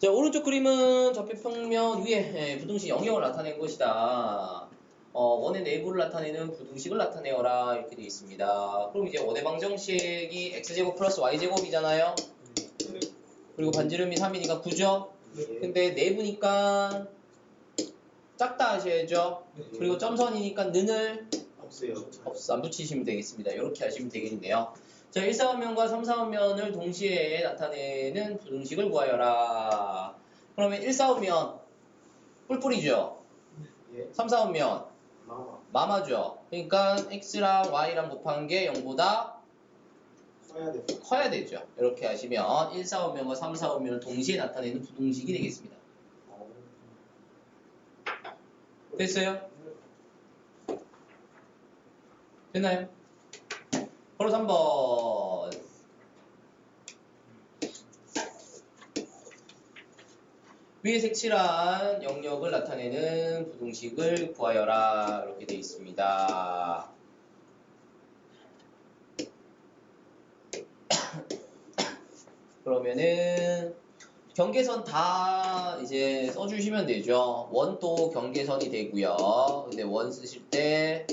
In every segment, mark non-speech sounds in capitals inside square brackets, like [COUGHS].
자, 오른쪽 그림은 좌표평면 위에 예, 부등식 영역을 나타낸 것이다. 어, 원의 내부를 나타내는 부등식을 나타내어라 이렇게 되어 있습니다. 그럼 이제 원의 방정식이 x제곱 플러스 y제곱이잖아요. 그리고 반지름이 3이니까 9죠. 근데 내부니까 작다 하셔야죠. 그리고 점선이니까 는을 없어요. 없어 안 붙이시면 되겠습니다. 이렇게 하시면 되겠네요. 자, 1사원면과 3사원면을 동시에 나타내는 부등식을 구하여라. 그러면 1사원면 뿔뿔이죠. 예. 3사원면 마마. 마마 죠. 그러니까 x랑 y랑 곱한 게 0보다 써야 돼. 커야 되죠. 이렇게 하시면 1사원면과 3사원면을 동시에 나타내는 부등식이 되겠습니다. 됐어요? 됐나요? 바로 3번. 위에 색칠한 영역을 나타내는 부등식을 구하여라. 이렇게 되어 있습니다. [COUGHS] 그러면은 경계선 다 이제 써주시면 되죠. 원도 경계선이 되고요. 근데 원 쓰실 때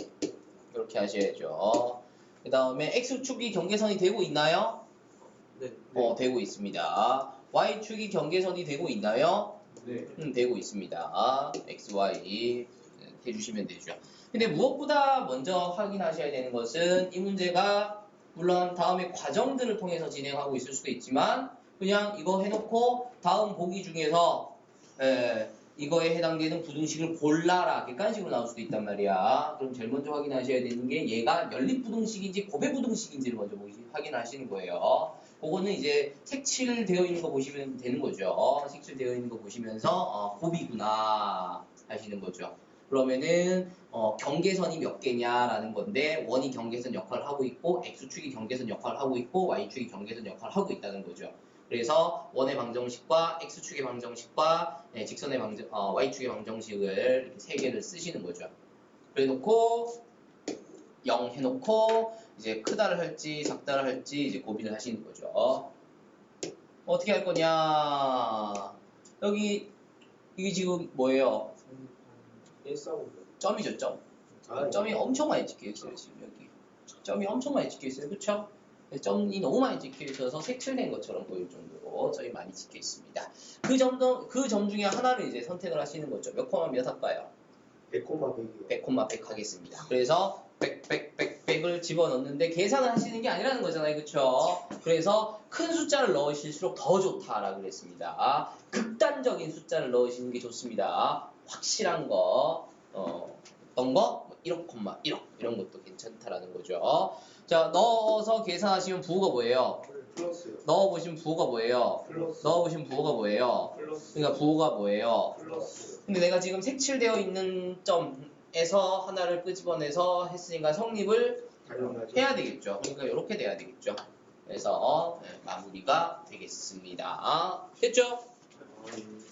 이렇게 하셔야죠. 그 다음에 x축이 경계선이 되고 있나요? 네. 어, 되고 있습니다. y축이 경계선이 되고 있나요? 네. 음, 되고 있습니다. x, y 해주시면 되죠. 근데 무엇보다 먼저 확인하셔야 되는 것은 이 문제가 물론 다음에 과정들을 통해서 진행하고 있을 수도 있지만 그냥 이거 해놓고 다음 보기 중에서 에, 이거에 해당되는 부등식을 골라라 객관식으로 나올 수도 있단 말이야. 그럼 제일 먼저 확인하셔야 되는 게 얘가 연립 부등식인지 고배 부등식인지를 먼저 확인하시는 거예요. 그거는 이제 색칠되어 있는 거 보시면 되는 거죠. 색칠되어 있는 거 보시면서 어, 곱이구나 하시는 거죠. 그러면은 어, 경계선이 몇 개냐라는 건데 원이 경계선 역할을 하고 있고 x축이 경계선 역할을 하고 있고 y축이 경계선 역할을 하고 있다는 거죠. 그래서 원의 방정식과 x축의 방정식과 네, 직선의 방정, 어, y축의 방정식을 이렇게 세 개를 쓰시는 거죠. 그래놓고 0 해놓고 이제 크다를 할지 작다를 할지 이제 고민을 하시는 거죠. 어떻게 할 거냐? 여기 이게 지금 뭐예요? 점이죠, 점. 아, 점이 엄청 많이 찍혀 있어요, 지금 여기. 점이 엄청 많이 찍혀 있어요, 그쵸? 점이 너무 많이 찍혀 있어서 색칠된 것처럼 보일 정도로 점이 많이 찍혀 있습니다. 그 점도 그 점 중에 하나를 이제 선택을 하시는 거죠. 몇 코마 몇 할까요? 백코마 백이요. 100콤마 100 하겠습니다. 그래서 100, 100, 100, 100을 집어넣는데 계산을 하시는 게 아니라는 거잖아요. 그쵸? 그래서 큰 숫자를 넣으실수록 더 좋다라고 그랬습니다. 극단적인 숫자를 넣으시는 게 좋습니다. 확실한 거, 어, 어떤 거? 1억, 1억 이런 것도 괜찮다라는 거죠. 자, 넣어서 계산하시면 부호가 뭐예요? 플러스요. 넣어보시면 부호가 뭐예요? 플러스. 넣어보시면 부호가 뭐예요? 플러스. 그러니까 부호가 뭐예요? 플러스. 근데 내가 지금 색칠되어 있는 점에서 하나를 끄집어내서 했으니까 성립을 당연하죠. 해야 되겠죠. 그러니까 이렇게 돼야 되겠죠. 그래서 네, 마무리가 되겠습니다. 됐죠? 음,